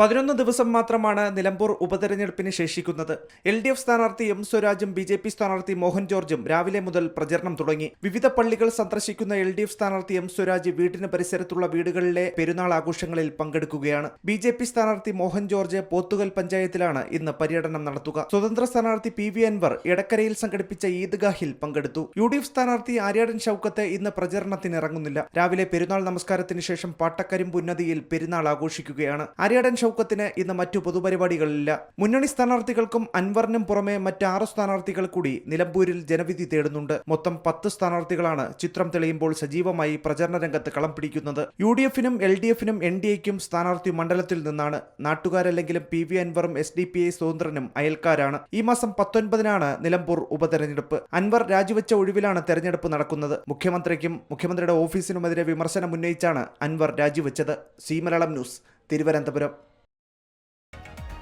പതിനൊന്ന് ദിവസം മാത്രമാണ് നിലമ്പൂർ ഉപതെരഞ്ഞെടുപ്പിന് ശേഷിക്കുന്നത്. എൽ ഡി എഫ് സ്ഥാനാർത്ഥി എം സ്വരാജും ബി ജെ പി സ്ഥാനാർത്ഥി മോഹൻ ജോർജും രാവിലെ മുതൽ പ്രചരണം തുടങ്ങി. വിവിധ പള്ളികൾ സന്ദർശിക്കുന്ന എൽ ഡി എഫ് സ്ഥാനാർത്ഥി എം സ്വരാജ് വീടിന് പരിസരത്തുള്ള വീടുകളിലെ പെരുന്നാൾ ആഘോഷങ്ങളിൽ പങ്കെടുക്കുകയാണ്. ബി ജെ പി സ്ഥാനാർത്ഥി മോഹൻ ജോർജ് പോത്തുകൽ പഞ്ചായത്തിലാണ് ഇന്ന് പര്യടനം നടത്തുക. സ്വതന്ത്ര സ്ഥാനാർത്ഥി പി വി അൻവർ എടക്കരയിൽ സംഘടിപ്പിച്ച ഈദ്ഗാഹിൽ പങ്കെടുത്തു. യു ഡി എഫ് സ്ഥാനാർത്ഥി ആര്യാടൻ ഷൌക്കത്ത് ഇന്ന് പ്രചരണത്തിന് ഇറങ്ങുന്നില്ല രാവിലെ പെരുന്നാൾ നമസ്കാരത്തിന് ശേഷം പാട്ടക്കരിമ്പുന്നതിയിൽ പെരുന്നാൾ ആഘോഷിക്കുകയാണ്. ആര്യാടൻ ഷൌക്കത്തിന് ഇന്ന് മറ്റു പൊതുപരിപാടികളില്ല. മുന്നണി സ്ഥാനാർത്ഥികൾക്കും അൻവറിനും പുറമെ മറ്റ് ആറ് സ്ഥാനാർത്ഥികൾ കൂടി നിലമ്പൂരിൽ ജനവിധി തേടുന്നുണ്ട്. മൊത്തം പത്ത് സ്ഥാനാർത്ഥികളാണ് ചിത്രം തെളിയുമ്പോൾ സജീവമായി പ്രചരണ രംഗത്ത് കളം പിടിക്കുന്നത്. യു ഡി എഫിനും എൽ ഡി എഫിനും എൻ ഡി എക്കും സ്ഥാനാർത്ഥി മണ്ഡലത്തിൽ നിന്നാണ്. നാട്ടുകാരല്ലെങ്കിലും പി വി അൻവറും എസ് ഡി പി ഐ സ്വതന്ത്രനും അയൽക്കാരാണ്. ഈ മാസം പത്തൊൻപതിനാണ് നിലമ്പൂർ ഉപതെരഞ്ഞെടുപ്പ്. അൻവർ രാജിവെച്ച ഒഴിവിലാണ് തെരഞ്ഞെടുപ്പ് നടക്കുന്നത്. മുഖ്യമന്ത്രിക്കും മുഖ്യമന്ത്രിയുടെ ഓഫീസിനുമെതിരെ വിമർശനം ഉന്നയിച്ചാണ് Anwar രാജിവെച്ചത്. Zee Malayalam news Thiruvananthapuram.